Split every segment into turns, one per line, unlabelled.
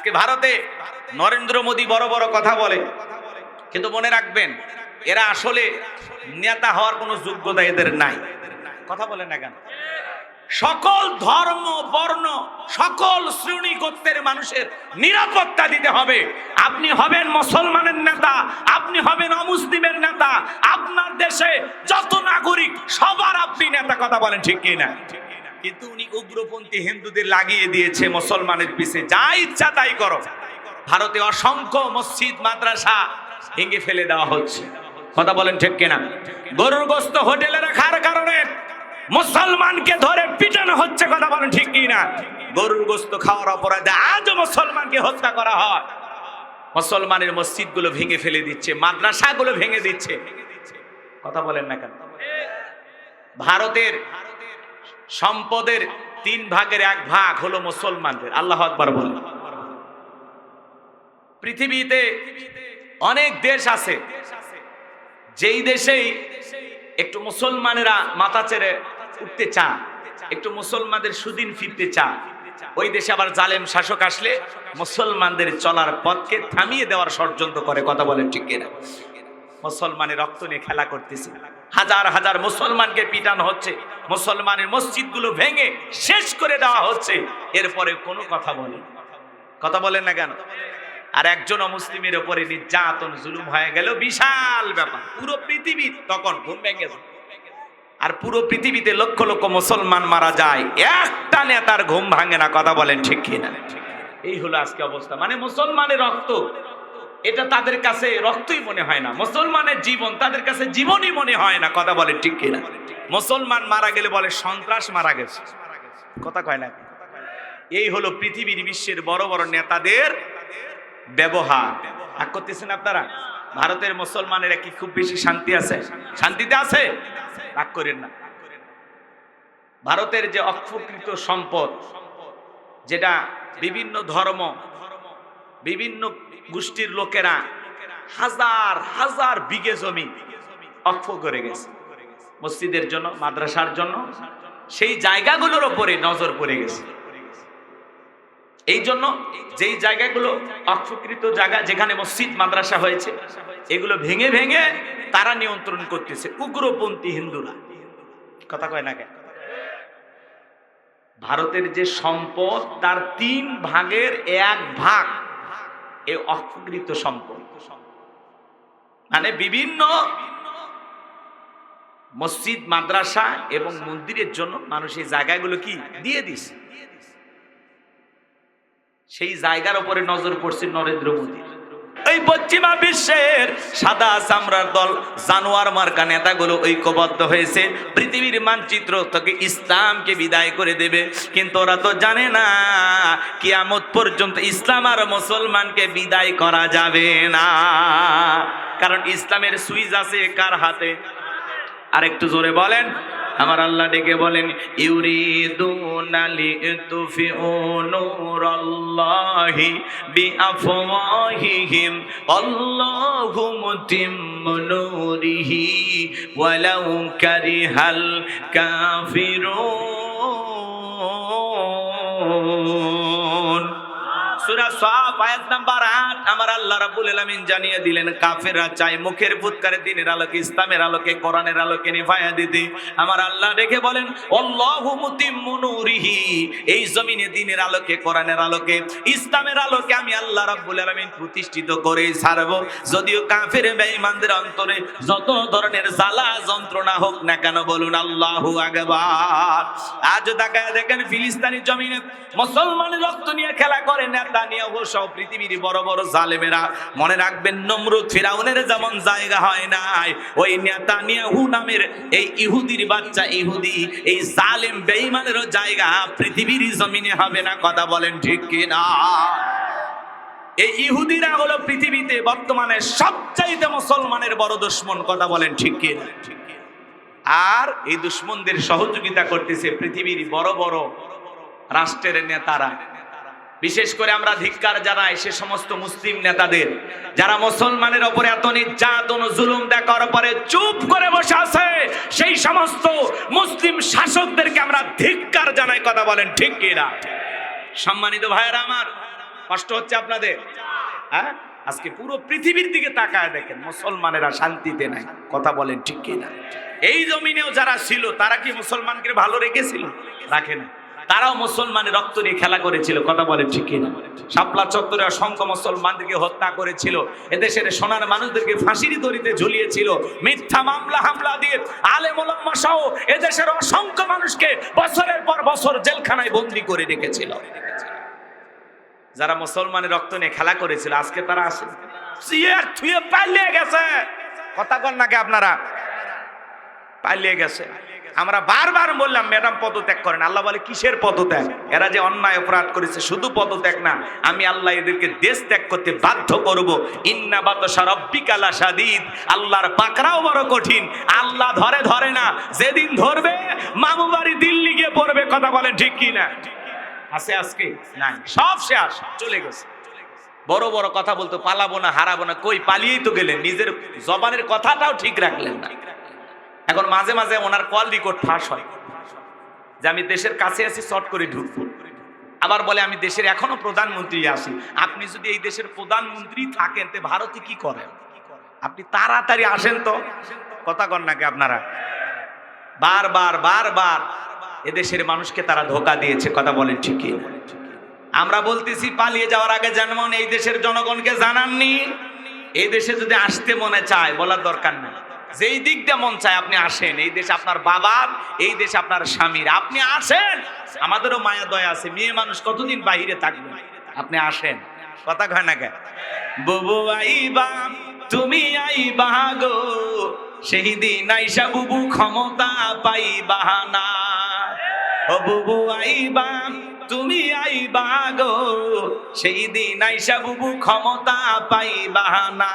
আজকে ভারতে নরেন্দ্র মোদী বড় বড় কথা বলে। কিন্তু মনে রাখবেন, এরা আসলে নেতা হওয়ার কোনো যোগ্যতা এদের নাই। কথা বলেন না কেন? সকল ধর্ম, বর্ণ, সকল শ্রেণি গোত্রের মানুষের নিরাপত্তা দিতে হবে। আপনি হবেন মুসলমানের নেতা, আপনি হবেন অমুসলিমের নেতা। আপনার দেশে যত নাগরিক, সবার আপনি নেতা, কথা বলেন ঠিক কি না কিন্তু উনি উগ্রপন্থী হিন্দুদের লাগিয়ে দিয়েছে মুসলমানের পিছে। যা ইচ্ছা তাই করো। ভারতে অসংখ্য মসজিদ, মাদ্রাসা ভেঙে ফেলে দেওয়া হচ্ছে। কথা বলেন ঠিক কিনা? গরুর গোস্ত হোটেলে রাখার কারণে মুসলমানকে ধরে পিটানো হচ্ছে, কথা বলেন ঠিক কি না গরুর গোস্ত খাওয়ার অপরাধে আজও মুসলমানকে হত্যা করা হয়। মুসলমানের মসজিদগুলো ভেঙে ফেলে দিচ্ছে, মাদ্রাসাগুলো ভেঙে দিচ্ছে। কথা বলেন না কেন? ভারতের সম্পদের তিন ভাগের এক ভাগ হলো মুসলমানদের। আল্লাহ আকবার বলেন। পৃথিবীতে অনেক দেশ আছে, যেই দেশেই একটু মুসলমানেরা মাথা চেড়ে উঠতে চান একটু মুসলমানদের সুদিন ফিরতে চান ওই দেশে আবার জালেম শাসক আসলে মুসলমানদের চলার পথকে থামিয়ে দেওয়ার ষড়যন্ত্র করে, কথা বলেন ঠিক কিনা? মুসলমানের রক্ত নিয়ে খেলা করতেছে। হাজার হাজার মুসলমানকে পিটানো হচ্ছে। মুসলমানের মসজিদগুলো ভেঙে শেষ করে দেওয়া হচ্ছে। এরপরে কোনো কথা বলে কথা বলেন না কেন? আর একজন মুসলিমের উপরে নির্যাতন, জুলুম হয়ে গেল। বিশাল ব্যাপার। পুরো পৃথিবী তখন ঘুম ভেঙে আর পুরো পৃথিবীতে লক্ষ লক্ষ মুসলমান মারা যায়। একটা নেতার ঘুম ভাঙে না। কথা বলেন ঠিক কিনা? এই হলো আজকে অবস্থা। মানে মুসলমানের রক্ত এটা তাদের কাছে রক্তই মনে হয় না। মুসলমানের জীবন তাদের কাছে জীবনই মনে হয় না, কথা বলে ঠিক কিনা? মুসলমান মারা গেলে বলে সন্ত্রাস মারা গেছে। কথা কয় না এই হলো পৃথিবীর বিশ্বের বড় বড় নেতাদের ব্যবহার। রাগ করতেছেন আপনারা? ভারতের মুসলমানেরা কি খুব বেশি শান্তি আছে? শান্তিতে আছে? রাগ করেন না। ভারতের যে অক্ষকৃত সম্পদ, যেটা বিভিন্ন ধর্ম, বিভিন্ন গোষ্ঠীর লোকেরা হাজার হাজার বিঘে জমি অক্ষ করে গেছে। মসজিদের জন্য, মাদ্রাসার জন্য, সেই জায়গাগুলোর ওপরে নজর পড়ে গেছে। এই জন্য যেই জায়গাগুলো অক্ষকৃত জায়গা, যেখানে মসজিদ, মাদ্রাসা হয়েছে, এগুলো ভেঙে ভেঙে তারা নিয়ন্ত্রণ করতেছে। উগ্রপন্থী হিন্দুরা। কথা কয় না কেন? ভারতের যে সম্পদ, তার তিন ভাগের এক ভাগ এই অকৃত সম্পদ। মানে বিভিন্ন মসজিদ, মাদ্রাসা এবং মন্দিরের জন্য মানুষ এই জায়গাগুলো কি? দিয়ে দিছে। সেই জায়গার উপরে নজর পড়ছে নরেন্দ্র মোদী এই পশ্চিমা বিশ্বের সাদা চামড়ার দল, জানোয়ার মার্কা নেতাগুলো ঐক্যবদ্ধ হয়েছে। পৃথিবীর মানচিত্র থেকে ইসলামকে বিদায় করে দেবে। কিন্তু ওরা তো জানে না, কিয়ামত পর্যন্ত ইসলাম আর মুসলমানকে বিদায় করা যাবে না। কারণ ইসলামের সুইচ আছে কার হাতে? আর একটু জোরে বলেন। আমার আল্লাহ ডেকে বলেন ইউরিদুনা লিতুফিউ নূরাল্লাহি বিআফওয়াহিহিম আল্লাহু মুতিম্মু নূরিহি ওয়ালাউ কারিহাল কাফিরুন। সাফ, আয়াত নাম্বার 8 আমার আল্লাহ জানিয়ে দিলেন, কাফেররা মুখের ফুৎকারে দিনের আলোকে, ইসলামের আলোকে, কোরআনের আলোকে নিভায়া দিতে। আমার আল্লাহ রেখে বলেন এই জমিনে দিনের আলোকে, কোরআনের আলোকে, ইসলামের আলোকে আমি আল্লাহ রাব্বুল প্রতিষ্ঠিত করে ছাড়ব। যদিও কাফের বেঈমানদের অন্তরে যত ধরনের জ্বালা যন্ত্রণা হোক না কেন, বলুন আল্লাহু আকবার। আজ তাকায় দেখেন ফিলিস্তিনি জমিনে মুসলমানের রক্ত নিয়ে খেলা করে পৃথিবীর বড় বড় জালেমেরা মনে রাখবেন যেমন জায়গা হয় নাই। ওই নামের এই ইহুদির বাচ্চা ইহুদি, এই জালেম জায়গা পৃথিবীর জমিনে হবে না, কথা বলেন ঠিক কিনা? এই ইহুদিরা হলো পৃথিবীতে বর্তমানে সবচাইতে মুসলমানের বড় দুশ্মন, কথা বলেন ঠিক কিনা? আর এই দুশ্মনদের সহযোগিতা করতেছে পৃথিবীর বড় বড় রাষ্ট্রের নেতারা। বিশেষ করে আমরা ধিক্কার জানাই সে সমস্ত মুসলিম নেতাদের। যারা মুসলমানের ওপরে এত নির্যাতন জুলুম দেখার পরে চুপ করে বসে আছে, সেই সমস্ত মুসলিম শাসকদেরকে আমরা ধিক্কার জানাই, কথা বলেন ঠিক কিনা সম্মানিত ভাইয়েরা আমার, কষ্ট হচ্ছে আপনাদের? হ্যাঁ? আজকে পুরো পৃথিবীর দিকে তাকায় দেখেন, মুসলমানেরা শান্তিতে নাই, কথা বলেন ঠিক কিনা এই জমিনেও যারা ছিল, তারা কি মুসলমানকে ভালো রেখেছিল? রাখে না তারাও মুসলমানের রক্ত নিয়ে খেলা করেছিল, কথা বলেন ঠিক কিনা? শাপলা চত্বরে অসংখ্য মুসলমানদেরকে হত্যা করেছিল, এদেশের সোনার মানুষদেরকে ফাঁসির দড়িতে ঝুলিয়েছিল, মিথ্যা মামলা হামলা দিয়ে আলে মোলাম্মা সহ এদেশের অসংখ্য মানুষকে বছরের পর বছর জেলখানায় বন্দি করে রেখেছিল। যারা মুসলমানের রক্ত নিয়ে খেলা করেছিল, আজকে তারা আসে। পালিয়ে গেছে। কথা কন নাকি আপনারা? পালিয়ে গেছে। আমরা বারবার বললাম, ম্যাডাম, পদত্যাগ করেন। আল্লাহ বলে, কিসের পদত্যাগ? এরা যে অন্যায় অপরাধ করেছে, শুধু পদত্যাগ না, আমি আল্লাহ এদেরকে দেশ ত্যাগ করতে বাধ্য করব। ইন্না বাতসা রব্বিকালা সাদিদ আল্লাহর পাকড়াও বড় কঠিন। আল্লাহ ধরে ধরে না, যেদিন ধরবে, মামু বাড়ি দিল্লি গিয়ে পড়বে, কথা বলেন ঠিক কি না? আছে আজকে? নাই। সব শেষ। চলে গেছে। বড় বড় কথা বলতো, পালাবো না, হারাবো না, কই? পালিয়েই তো গেলেন। নিজের জবানের কথাটাও ঠিক রাখলেন না। এখন মাঝে মাঝে ওনার কল রেকর্ড ফাঁস হয়। যে আমি দেশের কাছে আছি শর্ট করে ঢুকবো আবার বলে, আমি দেশের এখনও প্রধানমন্ত্রী আছি আপনি যদি এই দেশের প্রধানমন্ত্রী থাকেন, তে ভারতে কি করেন? আপনি তাড়াতাড়ি আসেন তো। কথা কন নাকি আপনারা? বারবার বারবার এদেশের মানুষকে তারা ধোকা দিয়েছে, কথা বলেন ঠিকই আমরা বলতেছি, পালিয়ে যাওয়ার আগে যেমন এই দেশের জনগণকে জানাননি। এই দেশে যদি আসতে মনে চায়, বলার দরকার নেই। যেই দিক দিয়ে মন চায় আপনি আসেন, এই দেশ আপনার বাবার এই দেশ আপনার স্বামীর। আপনি আসেন, আমাদেরও মায়া, দয়া আছে। মেয়ে মানুষ কতদিন বাইরে থাকবে? আপনি আসেন। কথা কয় না কে বুবু আইবা, তুমি আইবা গো সেই দিন আইসা বুবু ক্ষমতা পাইবা না। ও বুবু আইবা, তুমি আইবা গো সেই দিন আইসা বুবু ক্ষমতা পাইবা না।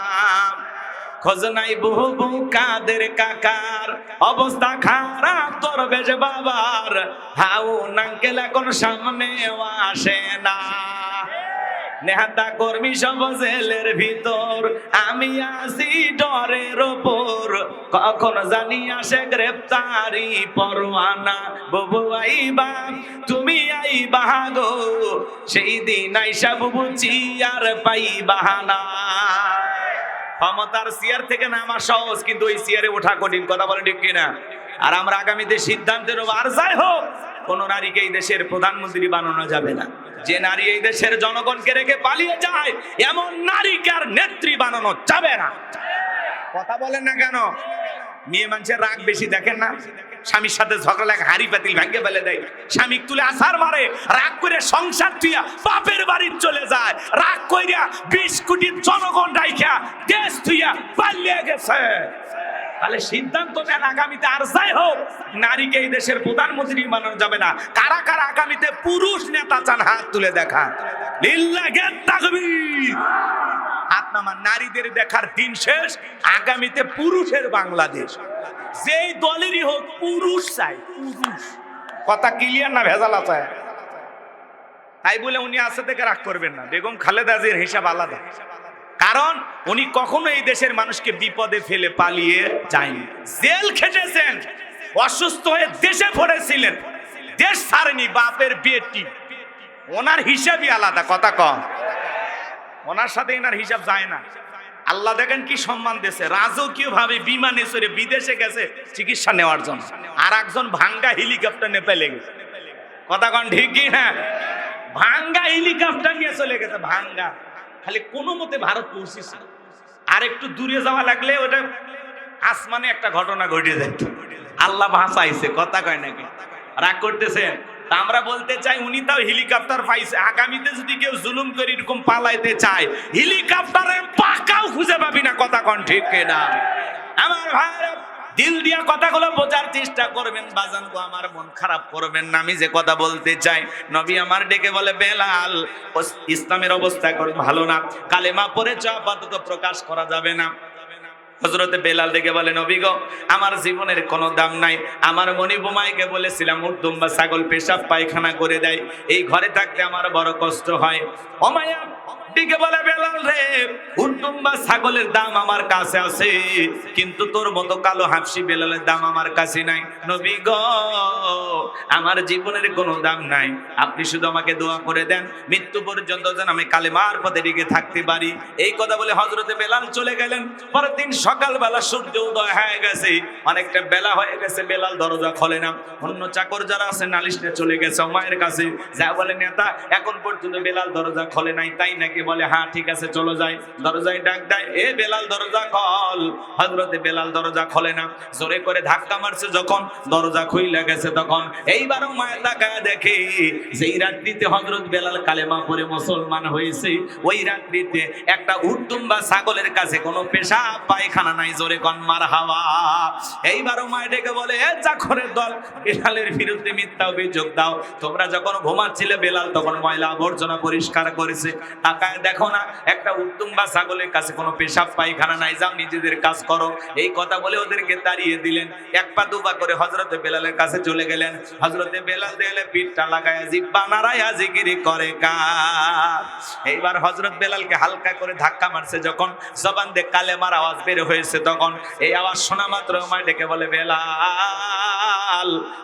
খোঁজ নাই বুবু কাদের কাকার? অবস্থা খারাপ তোর বেশ বাবার। হাউ নাঙ্কেল এখন সামনে আসে না। নেহাতা কর্মী সব জেলের ভিতর, আমি আসি ডরের ওপর। কখন জানি আসে গ্রেপ্তারি পরোয়ানা। বুবু আইবা, তুমি আইবা গো। সেই দিন আইসা বুবু চিয়ার পাই না। ক্ষমতার চেয়ার থেকে নামা সহজ, কিন্তু ওই চেয়ারে ওঠা কঠিন কথা বলে ঠিক কিনা? আর আমরা আগামীতে সিদ্ধান্তের আর যাই হোক, কোন নারীকে এই দেশের প্রধানমন্ত্রী বানানো যাবে না। যে নারী এই দেশের জনগণকে রেখে পালিয়ে যায়, এমন নারীকে আর নেত্রী বানানো যাবে না। কথা বলেন না কেন? মেয়ে মানুষের রাগ বেশি দেখেন না? স্বামীর সাথে ঝগড়া লাগে, হাড়ি পাতিল ভাঙ্গে ফেলে দেয়। স্বামী তুলে আসার মারে, রাগ করে সংসার তুইয়া বাপের বাড়ি চলে যায়। রাগ কইরা বিশ কোটি জনগণ রাইখা দেশ তুইয়া পালিয়ে গেছে। তাহলে সিদ্ধান্ত নেন আগামীতে, আর যাই হোক, নারীকে এই দেশের প্রধানমন্ত্রী বানানো যাবে না। কারা কারা আগামীতে পুরুষ নেতা চান, হাত তুলে দেখা। লিল্লাহে তাকবীর নামা নারীদের দেখার দিন শেষ আগামীতে পুরুষের বাংলাদেশ। যেই দলেরই হোক পুরুষ চাই পুরুষ। কথা ক্লিয়ার না ভেজাল আছে? তাই বলে উনি আছে থেকে রাগ করবেন না। বেগম খালেদা জির হিসাব আলাদা। কারণ উনি কখনো এই দেশের মানুষকে বিপদে ফেলে পালিয়ে যায়নি। জেল খেটেছেন অসুস্থ হয়ে দেশে পড়েছিলেন। দেশ ছাড়েনি বাপের বেটি ওনার হিসাবই আলাদা কথা কম। ওনার সাথে এনার হিসাব যায় না। আল্লাহ দেখেন কি সম্মান দিয়েছে। রাজকীয় ভাবে বিমানে চড়ে বিদেশে গেছে চিকিৎসা নেওয়ার জন্য। আর একজন ভাঙ্গা হেলিকপ্টার নিয়ে পেলে গেছে। কথা কন ঠিক কি না? ভাঙ্গা হেলিকপ্টার নিয়ে চলে গেছে, ভাঙ্গা। খালি কোনো মতে ভারত পৌঁছেছে। আর একটু দূরে যাওয়া লাগলে ওটা আসমানে একটা ঘটনা ঘটে যেত আল্লাহ ভাষাইছে কথা কয় নাকি? রাগ করতেছেন? তা আমরা বলতে চাই, উনি তাও হেলিকপ্টার পাইছে। আগামীতে যদি কেউ জুলুম করে এরকম পালাইতে চায় হেলিকপ্টারের পাকাও খুঁজে পাবি না, কথা কন ঠিক না আমার ভাইরা, দিল দিয়া কথাগুলো বোঝার চেষ্টা করবেন, বাজান গো, আমার মন খারাপ করবেন না, আমি যে কথা বলতে চাই, নবী আমার ডেকে বলে, বেলাল ইসলামের অবস্থা এখন ভালো না, কালেমা পরে আপাতত প্রকাশ করা যাবে না। হজরতে বেলাল দেখে বলেন নবী আমার জীবনের কোনো দাম নাই। আমার মনি বোমাইকে বলেছিলাম উর্দুম বা ছাগল পেশাব, পায়খানা করে দেয়। এই ঘরে থাকতে আমার বড় কষ্ট হয়। অমায়া দিকে বলে, বেলাল রে উর্দুম বা ছাগলের দাম আমার কাছে আছে, কিন্তু তোর মতো কালো হাফসি বেলালের দাম আমার কাছে নাই। নবী গো, আমার জীবনের কোনো দাম নাই। আপনি শুধু আমাকে দোয়া করে দেন, মৃত্যু পর্যন্ত যেন আমি কালেমার পথে টিকে থাকতে পারি। এই কথা বলে হজরতে বেলাল চলে গেলেন। পরের দিন সকালবেলা সূর্য উদয় হয়ে গেছে। অনেকটা বেলা হয়ে গেছে, বেলাল দরজা খোলে না। অন্য চাকর যারা আছে নালিশে চলে গেছে মায়ের কাছে। যা বলে, নেতা, এখন পর্যন্ত বেলাল দরজা খোলে নাই, তাই নাকি বলে হ্যাঁ ঠিক আছে, চলো যাই। দরজায় ডাক দেয়, এ বেলাল, দরজা খল। হজরতে বেলাল দরজা খোলে না, জোরে করে ধাক্কা মারছে যখন দরজা খুইলে গেছে তখন। এইবারও মায়ের তাকায় দেখে, যেই রাত্রিতে হজরত বেলাল কালেমা পরে মুসলমান হয়েছে, ওই রাত্রিতে একটা উর্দুম বা ছাগলের কাছে কোনো পেশা পায়খানা নাই, জোরে কন, মার হাওয়া। এইবারও মায় ডেকে বলে, এ চাকরের দল, বেলালের বিরুদ্ধে মিথ্যা অভিযোগ দাও। তোমরা যখন ঘুমাচ্ছিলে, বেলাল তখন ময়লা আবর্জনা পরিষ্কার করেছে, তাকায় দেখো না, একটা উত্তুম বা ছাগলের কাছে কোনো পেশাব, পায়খানা নাই, যাও নিজেদের কাজ করো। এই কথা বলে ওদেরকে তাড়িয়ে দিলেন। এক পা দুপা করে হজরতে বেলালের কাছে চলে গেলেন। হজরতে বেলাল দেয়ালে পিঠটা লাগায় জিব্বা নাড়াইয়া জিকিরি করে কার এইবার হজরত বেলালকে হালকা করে ধাক্কা মারছে যখন জবান দিয়ে কালেমার আওয়াজ বের হয়েছে তখন। এই আওয়াজ শোনা মাত্র আমায় ডেকে বলে, বেলাল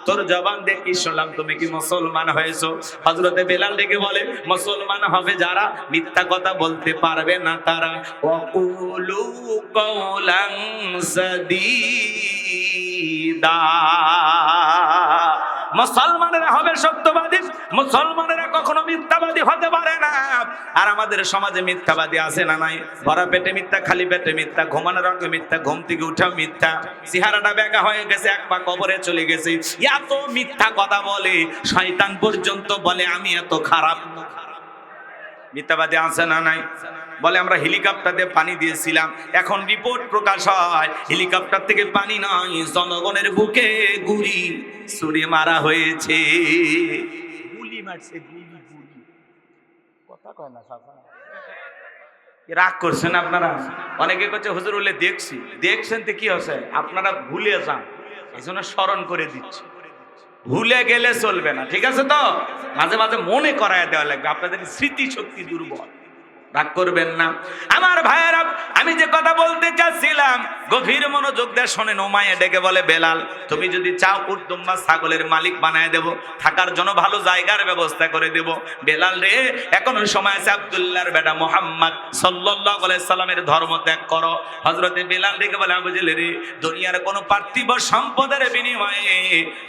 তোর জবান দেখি শুনলাম? তুমি কি মুসলমান হয়েছো? হজরতে বেলাল ডেকে বলে, মুসলমান হবে যারা? মিথ্যা কথা বলতে পারবে না তারা। অকুলু কৌলাং সদীদা। মুসলমানেরা হবে সত্যবাদী, মুসলমানেরা কখনো মিথ্যাবাদী হতে পারে না। আর আমাদের সমাজে মিথ্যাবাদী আছে না নাই? ভরা পেটে মিথ্যা, খালি পেটে মিথ্যা, ঘুমানোর আগে মিথ্যা, ঘুম থেকে উঠাও মিথ্যা। চেহারাটা বেকা হয়ে গেছে, এক পা কবরে চলে গেছে। এত মিথ্যা কথা বলে, শয়তান পর্যন্ত বলে, আমি এত খারাপ। মিথ্যাবাদী আছে না নাই? বলে আমরা হেলিকপ্টার দিয়ে পানি দিয়েছিলাম। এখন রিপোর্ট প্রকাশ হয় হেলিকপ্টার থেকে পানি নয় জনগণের বুকে গুলি ছুরি মারা হয়েছে। গুলি মারছে গুলি গুলি। কথা কয় না সাফা রাগ করছেন আপনারা? অনেকে করছে হুজুর বলে দেখছি। দেখছেন তো কি হচ্ছে? আপনারা ভুলে যান। এই জন্য স্মরণ করে দিচ্ছি। ভুলে গেলে চলবে না ঠিক আছে তো? মাঝে মাঝে মনে করায় দেওয়া লাগবে। আপনাদের স্মৃতি শক্তি দুর্বল। রাগ করবেন না। আমার ভাইয়েরা, আমি যে কথা বলতে চাচ্ছিলাম, গভীর মনোযোগ দিয়ে শোনেন ওমায়ে ডেকে বলে, বেলাল, তুমি যদি চাও উর্দুম বা ছাগলের মালিক বানায় দেব, থাকার জন্য ভালো জায়গার ব্যবস্থা করে দেব। বেলাল রে, এখনও সময় আছে আব্দুল্লাহর বেটা মোহাম্মদ সাল্লাল্লাহু আলাইহি সাল্লামের ধর্ম ত্যাগ করো। হযরতে বেলাল ডেকে বলে, আবু জেলে রে, দুনিয়ার কোনো পার্থিব সম্পদের বিনিময়ে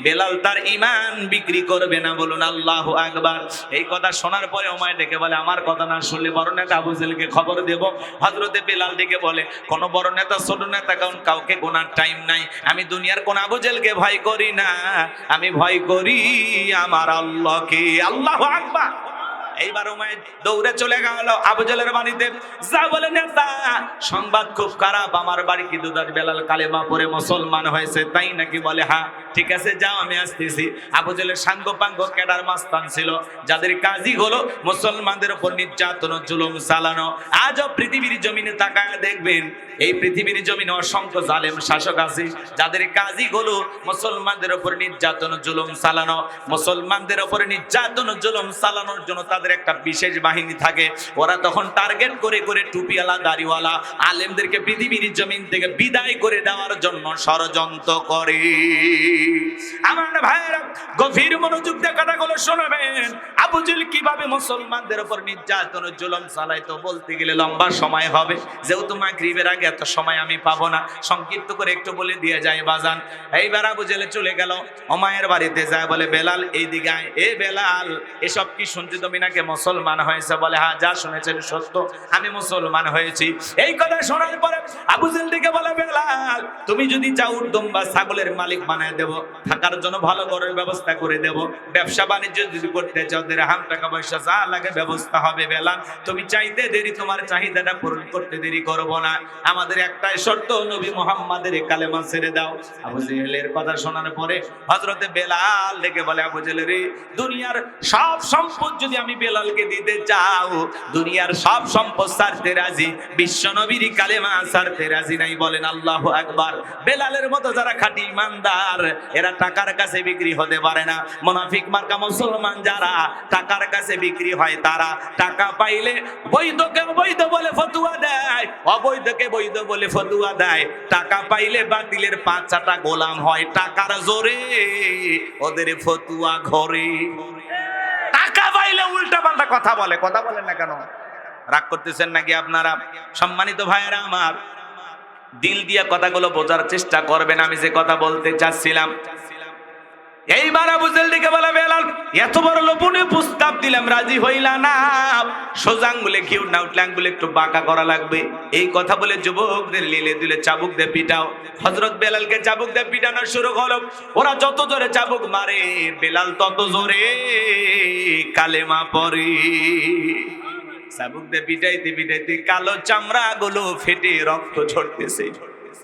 বেলাল তার ঈমান বিক্রি করবে না, বলুন আল্লাহু আকবার। এই কথা শোনার পরে ওমায় ডেকে বলে, আমার কথা না শুনলে নেতা আবু জেলকে খবর দেব। হজরতে বেলাল ডেকে বলে, কোনো বড় নেতা, ছোট নেতা, কারণ কাউকে গোনার টাইম নাই। আমি দুনিয়ার কোন আবু জেলকে ভয় করি না। আমি ভয় করি আমার আল্লাহকে। আল্লাহ আকবার! এইবার উমায় দৌড়ে চলে গেল আবুজলের বাড়িতে। যা বলে, নেতা, সংবাদ খুব খারাপ। আমার বাড়ি কি দুদার বেলাল কালেমা পরে মুসলমান হয়েছে? তাই নাকি বলে হ্যাঁ ঠিক আছে, যাও, আমি আসতেছি। আবুজলের সাঙ্গ পাঙ্গ কেডার মাস্তান ছিল, যাদের কাজই হলো মুসলমানদের উপর নির্যাতন জুলুম চালানো। আজও পৃথিবীর জমিনে তাকায় দেখবেন, এই পৃথিবীর জমিনে অসংখ্য জালেম শাসক আছে, যাদের কাজই হলো মুসলমানদের উপর নির্যাতন জুলুম চালানো। মুসলমানদের উপর নির্যাতন জুলুম চালানোর জন্য তাদের একটা বিশেষ বাহিনী থাকে, ওরা তখন টার্গেট করে করে টুপিওয়ালা, দাড়িওয়ালা, আলেমদেরকে পৃথিবীর জমিন থেকে বিদায় করে দেওয়ার জন্য ষড়যন্ত্র করে। আমার ভাইয়েরা, গভীর মনোযোগ দিয়ে কথাগুলো শোনাবেন। আবুজুল কীভাবে মুসলমানদের উপর নির্যাতন, জুলুম চালাইতো বলতে গেলে লম্বা সময় হবে। যেহেতু মাগরিবের আগে এত সময় আমি পাবো না, সংক্ষিপ্ত করে একটু বলে দিয়ে যাই বাজান। এইবার আবু জেলে চলে গেল, ওমায়ের বাড়িতে যায়, বলে, বেলাল এই দিকে। এ বেলাল, এসব কি শুনছি তুমি নাকি মুসলমান হয়েছে বলে হ্যাঁ যা শুনেছেন সত্য, আমি মুসলমান হয়েছি। এই কথা শোনার পরে আবু জেল দিকে বলে, বেলাল, তুমি যদি চাও উদ্যম বা ছাগলের মালিক বানায় দেব, থাকার জন্য ভালো ঘরের ব্যবস্থা করে দেব, ব্যবসা বাণিজ্য যদি করতে চাও দের হাম টাকা পয়সা যা লাগে ব্যবস্থা হবে, বেলাল। তুমি চাইতে দেরি, তোমার চাহিদাটা পূরণ করতে দেরি করব না। আমাদের একটাই শর্ত, নবী মোহাম্মদের কালেমা ছেড়ে দাও। আবু জেহেলের কথা শোনার পরে হজরতে বেলাল ডেকে বলে, আবু জেহেল দুনিয়ার সব সম্পদ যদি আমি বেলালকে দিতে চাও, দুনিয়ার সব সম্পদ ছাড়তে রাজি, বিশ্ব নবীর কালেমা ছাড়তে রাজি নাই বলেন আল্লাহ আকবার। বেলালের মতো যারা খাঁটি ইমানদার, এরা টাকার কাছে বিক্রি হতে পারে না। মুনাফিক মার্কা মুসলমান যারা টাকার কাছে বিক্রি হয় তারা টাকা পাইলে বৈধকে অবৈধ বলে ফতুয়া দেয়, অবৈধকে বৈধ বলে ফতুয়া দেয়। টাকা পাইলে বাতিলের পাঁচ চাটা গোলাম হয়, টাকার জোরে ওদের ফতুয়া ঘরে। টাকা উল্টা পাল্টা কথা বলে, কথা বলেন না কেন? রাগ করতেছেন নাকি আপনারা? সম্মানিত ভাইয়েরা আমার, দিল দিয়া কথাগুলো বোঝার চেষ্টা করবেন, আমি যে কথা বলতে চাচ্ছিলাম। এইবার আবু জেলদিকে বলে, বেলাল, এত বড় লোপনে প্রস্তাব দিলাম, রাজি হইলা না। সোজা আঙ্গুলে ঘিউ না উঠলে আঙ্গুলে একটু বাঁকা করা লাগবে। এই কথা বলে যুবকদের লিলে দিলে চাবুক দিয়ে পিটাও। হজরত বেলালকে চাবুক দিয়ে পিটানো শুরু হলো ওরা যত জোরে চাবুক মারে, বেলাল তত জোরে কালেমা পরে চাবুক দিয়ে পিটাইতে পিটাইতে কালো চামড়া গুলো ফেটে রক্ত ঝরতেছে।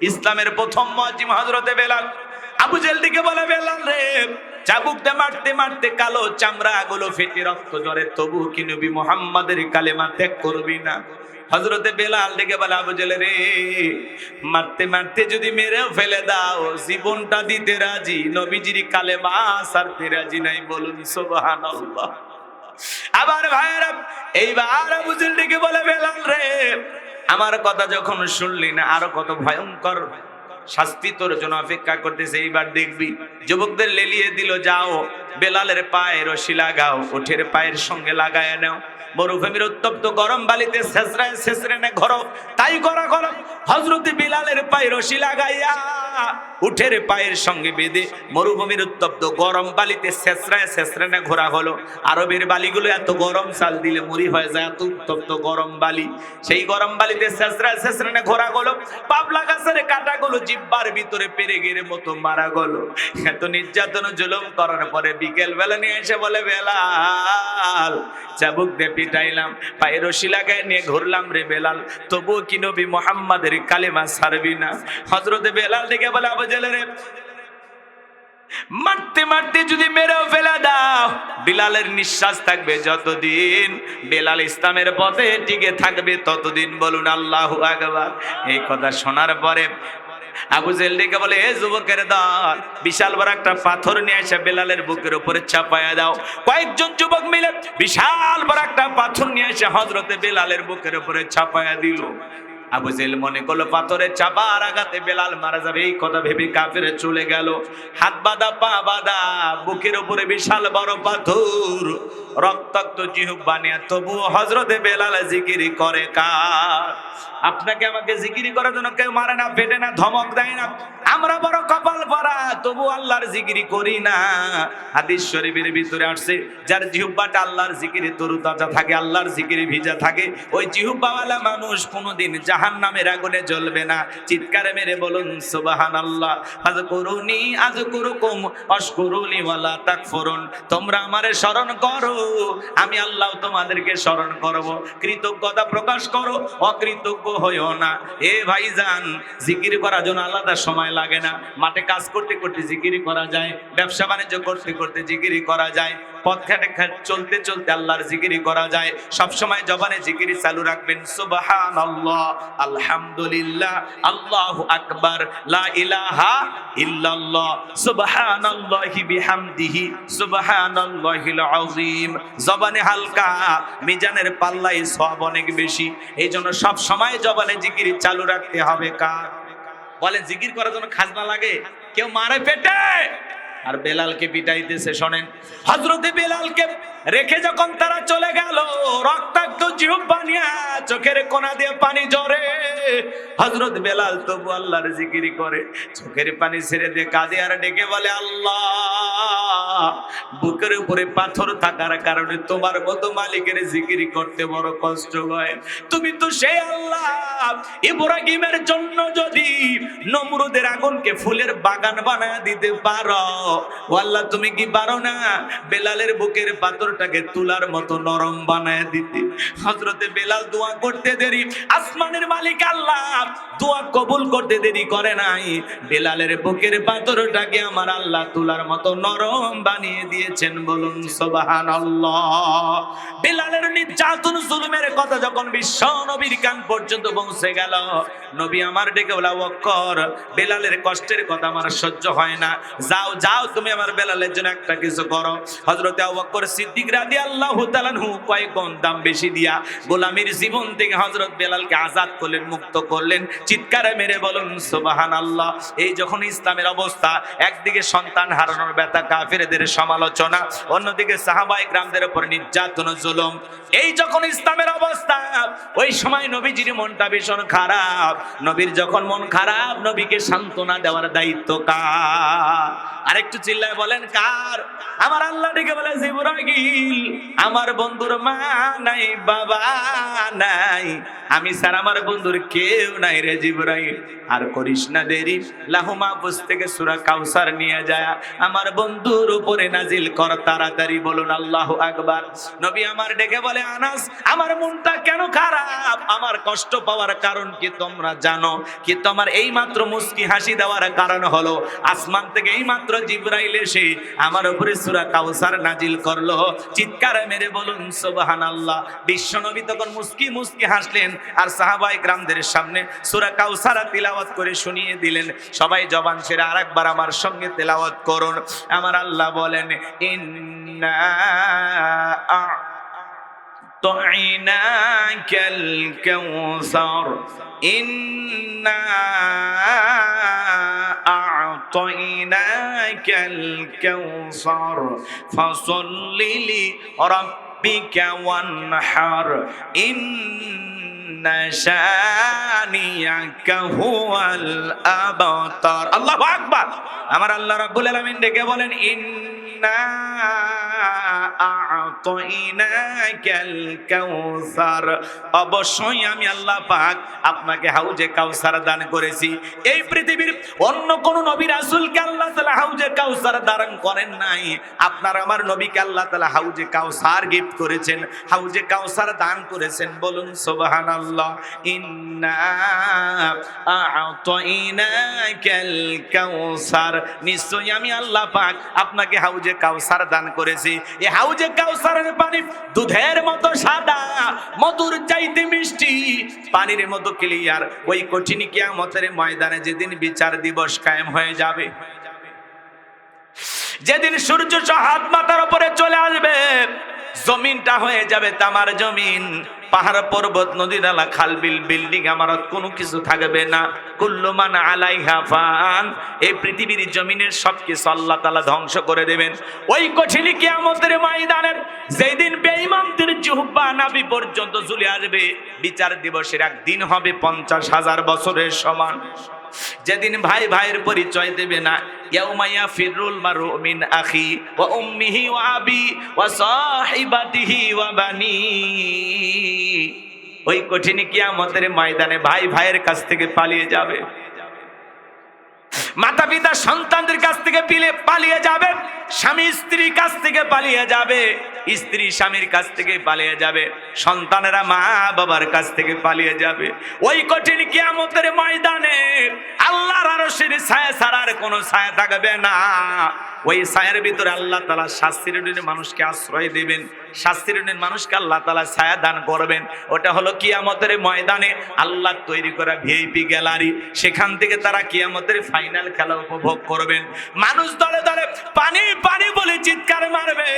ইসলামের প্রথম মজিম হজরতে বেলাল। আবু জেল দিকে বলে, বেলাল রে চাবুকতে মারতে মারতে কালো চামড়া গুলো ফেটে রক্ত ঝরে তবু কি নবী মোহাম্মদের কালেমা ত্যাগ করবি না? হজরতে বেলাল ডেকে বলে, আবু জেলে রে, মারতে মারতে যদি মেরেও ফেলে দাও, জীবনটা দিতে রাজি। নবীজির কালেমা সারতে রাজি নাই বলুন, সুবহানাল্লাহ। আবার ভাইরা এইবার আবু জেল ডেকে বলে, বেলাল রে, আমার কথা যখন শুনলি না, আরও কত ভয়ঙ্কর শাস্তি তোর জন্য অপেক্ষা করতেছে, এইবার দেখবি। যুবকদের লেলিয়ে দিল, যাও, বেলালের পায়ে রশি লাগাও, উঠের পায়ের সঙ্গে লাগায় নাও। মরুভূমির উত্তপ্ত গরম বালিতে শেষরায় শেষরে নে ঘর, তাই করা করো হজরতে বিলালের পায়ে রশি লাগাইয়া উঠের পায়ের সঙ্গে বেঁধে মরুভূমির উত্তপ্ত গরম বালিতে শেষরায় শেষরে নে ঘোরা হলো। আরবের বালিগুলো এত গরম, চাল দিলে মুড়ি হয়ে যায়, এত উত্তপ্ত গরম বালি। সেই গরম বালিতে শেষরায় শেষরে নে ঘোরা হলো পাবলা গাছের কাটা কাটাগুলো জিব্বার ভিতরে পেরে গেরে মতো মারা গেল। এত নির্যাতন জুলুম করার পরে বিকেল বেলা নিয়ে এসে বলে, বেলাল, চাবুক দিয়ে পিটাইলাম পায়ে রশি লাগাই নিয়ে ঘুরলাম রে বেলাল। তবুও কি নবী মোহাম্মদের কালেমা ছাড়বি না? হজরতে বেলাল ডেকে বলে, আবু জেলে রে, মারতে মারতে যদি মেরেও ফেলে দাও, বিলালের নিঃশ্বাস থাকবে যতদিন, বেলাল ইসলামের পথে টিকে থাকবে ততদিন বলুন আল্লাহু আকবার। এই কথা শোনার পরে আবু জেল বলে, এ যুবকের দল বিশাল বড় একটা পাথর নিয়ে এসে বেলালের বুকের উপরে চাপায়া দাও। কয়েকজন যুবক মিলে বিশাল বড় একটা পাথর নিয়ে এসে হজরতে বেলালের বুকের উপরে চাপায়া দিল। আবু জেল মনে করল পাথরের চাপার আঘাতে বেলাল মারা যাবে। এই কথা ভেবে কাফের চলে গেল। হাত বাঁধা, পা বাঁধা, বুকের উপরে বিশাল বড় পাথর। রক্তাক্ত জিহুব বানিয়ে তবুও হজরতে বেলাল জিকিরি করে কার? আপনাকে আমাকে জিকিরি করার জন্য কেউ মারে না পেটে না, ধমক দেয় না। আমরা বড় কপাল পরা তবু আল্লাহর জিকিরি করি না। হাদিস শরীফের ভিতরে আসছে, যার জিহুব্বাটা আল্লাহর জিকিরে তরু তাজা থাকে, আল্লাহর জিকিরে ভিজা থাকে। ওই জিহুব্বাওয়ালা মানুষ কোনোদিন জাহান নামের আগুনে জ্বলবে না। চিৎকারে মেরে বলুন সুবাহান আল্লাহ আজ করুনি আজ করুকুম অস্করুনি ওয়ালা তাকফুরুন। তোমরা আমারে স্মরণ করো, আমি আল্লাহ তোমাদেরকে স্মরণ করব। কৃতজ্ঞতা প্রকাশ করো, অকৃতজ্ঞ হইও না। এ ভাইজান, জিকির করার জন্য আলাদা সময় লাগে না। মাঠে কাজ করতে করতে জিকিরি করা যায়, ব্যবসা বাণিজ্য করতে করতে জিকিরি করা যায়। পথ ঘাটে ঘাট চলতে চলতে আল্লাহর জিকিরি করা যায়। সব সময় জবানে জিকিরি চালু রাখবেন, সুবহানাল্লাহ, আলহামদুলিল্লাহ, আল্লাহু আকবার, লা ইলাহা ইল্লাল্লাহ, সুবহানাল্লাহি বিহামদিহি, সুবহানাল্লাহিল আযীম। জবানে হালকা মিজানের পাল্লাই সওয়াব অনেক বেশি। এই জন্য সব সময় জবানে জিকিরি চালু রাখতে হবে কার? বলেন, জিকির করার জন্য খাজনা লাগে? কেউ মারে পেটে? আর বেলালকে পিটাইতেছে শোনেন। হজরতে বেলালকে রেখে যখন তারা চলে গেল, রক্তাক্ত জিহুব বানিয়া চোখের কোনা দিয়ে পানি জরে হজরত বেলাল তবু আল্লাহর জিকিরি করে, চোখের পানি ছেড়ে দিয়ে কাঁদে আর ডেকে বলে, আল্লাহ, বুকের উপরে পাথর থাকার কারণে তোমার মতো মালিকের জিকিরি করতে বড় কষ্ট হয়। তুমি তো সেই আল্লাহ। ইব্রাহিমের জন্য যদি নমরুদের আগুনকে ফুলের বাগান বানায় দিতে পারো, ও আল্লাহ, তুমি কি পারো না? বেলালের বুকের পাথর পাথরটাকে তুলার মতো নরম বানায় দিতে। হজরতে বেলাল দোয়া করতে দেরি, আসমানের মালিক আল্লাহ দোয়া কবুল করতে দেরি করে নাই। বেলালের বুকের পাথরটাকে আমার আল্লাহ তুলার মতো নরম বানিয়ে দিয়েছেন, বলুন সোবাহান বেলালের নির্যাতন, জুলুমের কথা যখন বিশ্ব নবীর কান পর্যন্ত পৌঁছে গেল, নবী আমার ডেকে বলা অক্ষর বেলালের কষ্টের কথা আমার সহ্য হয় না। যাও যাও, তুমি আমার বেলালের জন্য একটা কিছু করো। হজরতে অক্ষর সিদ্দিক রাদি আল্লাহ কয়েক গুণ দাম বেশি দিয়া গোলামীর জীবন থেকে হজরত বেলালকে আজাদ করলেন, মুক্ত করলেন। চিৎকারে মেরে বলুন সুবাহান আল্লাহ এই যখন ইসলামের অবস্থা, একদিকে সন্তান হারানোর ব্যথা, কাফেরদের সমালোচনা, অন্যদিকে সাহাবাই গ্রামদের উপর নির্যাতন জুলুম। এই যখন ইসলামের অবস্থা, ওই সময় নবীজির মনটা ভীষণ খারাপ। নবীর যখন মন খারাপ, নবীকে সান্ত্বনা দেওয়ার দায়িত্ব কার? আরেকটু চিল্লায় বলেন, কার? আমার আল্লাহ ডেকে বলে জিবরাগিল আমার বন্ধুর মা নাই, বাবা নাই। আমি স্যার, আমার বন্ধুর কেউ নাই রে জিবরাইল। আর করিস না দেরি লাহু মাহফুজ থেকে সূরা কাউসার নিয়ে যায় আমার বন্ধুর উপরে নাজিল কর, তাড়াতাড়ি বলুন আল্লাহু আকবার। নবী আমার ডেকে বলে, আনাস, আমার মনটা কেন খারাপ? আমার কষ্ট পাওয়ার কারণ কি তোমরা জানো? কি তোমার এই মাত্র মুস্কি হাসি দেওয়ার কারণ হলো? আসমান থেকে এই মাত্র জিব্রাইল এসে আমার উপরে সূরা কাউসার নাজিল করল। চিৎকার মেরে বলুন, সুবহানাল্লাহ। বিশ্ব নবী তখন মুস্কি মুস্কি হাসলেন আর সাহাবাই গ্রামদের সামনে সূরা কাউসার তিলাওয়াত করে শুনিয়ে দিলেন। সবাই জবান সেরা আরেকবার আমার সঙ্গে তেলাওয়াত করুন। আমার আল্লাহ বলেন, ইন্না أعطيناك الكوثر إنا أعطيناك الكوثر فصل لربك وانحر إن شانيك هو الأبتر الله أكبر أمر الله رب العالمين ديكي بولن إنا অবশ্যই আমি আল্লাহ পাক আপনাকে হাউজে কাউসার দান করেছি। এই পৃথিবীর অন্য কোন নবী রাসূলকে আল্লাহ তালা হাউজে কাউসার দান করেন নাই। আপনার আমার নবীকে আল্লাহ তালা হাউজে কাউসার গিফট করেছেন, হাউজে কাউসার দান করেছেন। বলুন আ'তাইনাকাল কাউসার নিশ্চয়ই আমি আল্লাহ পাক আপনাকে হাউজে কাউসার দান করেছি। এই হাউজে কাউসারের পানি, দুধের মতো সাদা, মধুর চাইতে মিষ্টি। পানির মতো ক্লিয়ার ওই কঠিন কিয়ামতের ময়দানে যেদিন বিচার দিবস কায়েম হয়ে যাবে। যেদিন সূর্য হাত মাথার উপরে চলে আসবে, জমিনটা হয়ে যাবে তামার জমিন। পাহাড়, পর্বত, নদী, নালা, খাল, বিল, বিল্ডিং, আমারত কোনো কিছু থাকবে না। কুল্লুমান আলাইহা ফান। এই পৃথিবীর জমিনের সবকে কিছু তালা ধ্বংস করে দেবেন। ওই কঠিনী কিয়ামতের ময়দানের যেই দিন বেঈমানদের জুহ্বা নাবি পর্যন্ত চলে আসবে, বিচার দিবসের একদিন হবে পঞ্চাশ হাজার বছরের সমান। যেদিন ভাই ভাইয়ের পরিচয় দেবে না ফিরুল উম্মিহি ওয়া ওয়া ওই কঠিন কিয়ামতের ময়দানে ভাই ভাইয়ের কাছ থেকে পালিয়ে যাবে। মাতা পিতা সন্তানদের কাছ থেকে পিলে পালিয়ে যাবে, স্বামী স্ত্রীর কাছ থেকে পালিয়ে যাবে, স্ত্রী স্বামীর কাছ থেকে পালিয়ে যাবে, সন্তানেরা মা বাবার কাছ থেকে পালিয়ে যাবে। ওই কঠিন কিয়ামতের ময়দানে আল্লাহর আরশের ছায়া ছাড়ার কোনো ছায়া থাকবে না। ওই ছায়ার ভিতরে আল্লাহ তালা শাস্তির মানুষকে আশ্রয় দেবেন, শাস্তির মানুষকে আল্লাহ তালা ছায়া দান করবেন। ওটা হলো কিয়ামতের ময়দানে আল্লাহ তৈরি করা ভিআইপি গ্যালারি। সেখান থেকে তারা কিয়ামতের ফাইনাল খেলা উপভোগ করবেন। মানুষ দলে দলে পানি পানি বলে চিৎকার মারবে।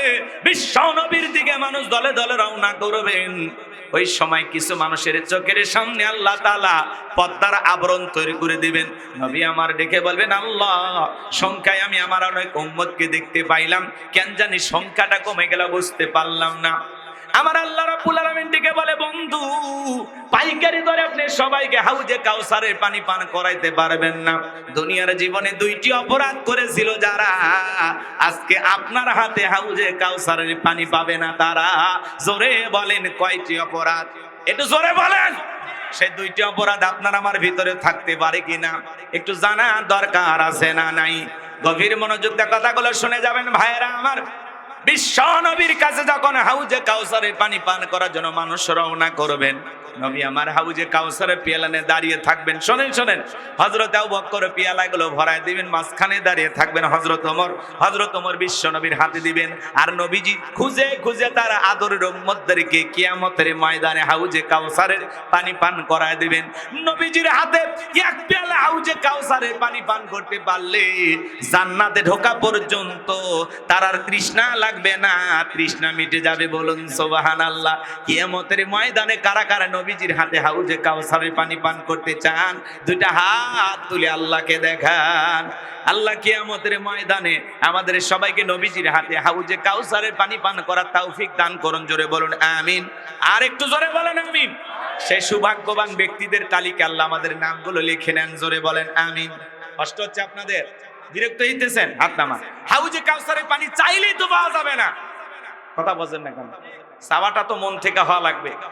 বিশ্ব নবীর দিকে মানুষ দলে দলে রওনা করবেন। ওই সময় কিছু মানুষের চোখের সামনে আল্লাহ তালা পদ্মার আবরণ তৈরি করে দিবেন। নবী আমার ডেকে বলবেন, আল্লাহ, সংখ্যায় আমি আমার অনেক উম্মতকে দেখতে পাইলাম। কেন জানি সংখ্যাটা কমে গেল বুঝতে পারলাম না। আমার আল্লাহ রাব্বুল আলামিন ডেকে বলে, বন্ধু, পাইকারি দরে আপনি সবাইকে হাউজে কাউসারের পানি পান করাইতে পারবেন না। দুনিয়ার জীবনে দুইটি অপরাধ করেছিল যারা, আজকে আপনার হাতে হাউজে কাউসারের পানি পাবে না তারা। জোরে বলেন কয়টি অপরাধ? একটু জোরে বলেন। সেই দুইটি অপরাধ আপনার আমার ভিতরে থাকতে পারে কিনা? একটু জানা দরকার আছে না নাই? গভীর মনোযোগ কথাগুলো শুনে যাবেন ভাইয়েরা আমার। বিশ্ব নবীর কাছে যখন হাউজে কাউসারের পানি পান করার জন্য মানুষ রওনা করবেন, নবী আমার হাউজে কাউসারের পিয়ালানে দাঁড়িয়ে থাকবেন। শোনেন শোনেন হজরত আবু পিয়ালাগুলো ভরায় দিবেন, মাঝখানে দাঁড়িয়ে থাকবেন হজরত ওমর হজরত ওমর বিশ্ব নবীর হাতে দিবেন। আর নবীজি খুঁজে খুঁজে তার আদরের উম্মতদেরকে কিয়ামতের ময়দানে হাউজে কাউসারের পানি পান করায় দিবেন। নবীজির হাতে এক পেয়ালা হাউজে কাউসারের পানি পান করতে পারলে জান্নাতে ঢোকা পর্যন্ত তার আর তৃষ্ণা লাগবে না। তৃষ্ণা মিটে যাবে বলুন সোবাহান আল্লাহ কিয়ামতের ময়দানে কারা কারা নবীজির হাতে হাউজে কাউসারের পানি পান করতে চান, দুইটা হাত তুলে আল্লাহকে দেখান। আল্লাহ কিয়ামতের ময়দানে আমাদের সবাইকে নবীজির হাতে হাউজে কাউসারের পানি পান করার তৌফিক দান করুন, জোরে বলুন, আমিন। আর একটু জোরে বলেন, আমিন। সেই সৌভাগ্যবান ব্যক্তিদের তালিকা আল্লাহ আমাদের নামগুলো লিখে নেন, জোরে বলেন, আমিন। কষ্ট হচ্ছে আপনাদের? বিরক্ত হইতেছেন? হাত নামা হাউজে কাউসারের পানি চাইলেই তো পাওয়া যাবে না। কথা বলছেন না কেন? সাবাটা তো মন থেকে হওয়া লাগবে।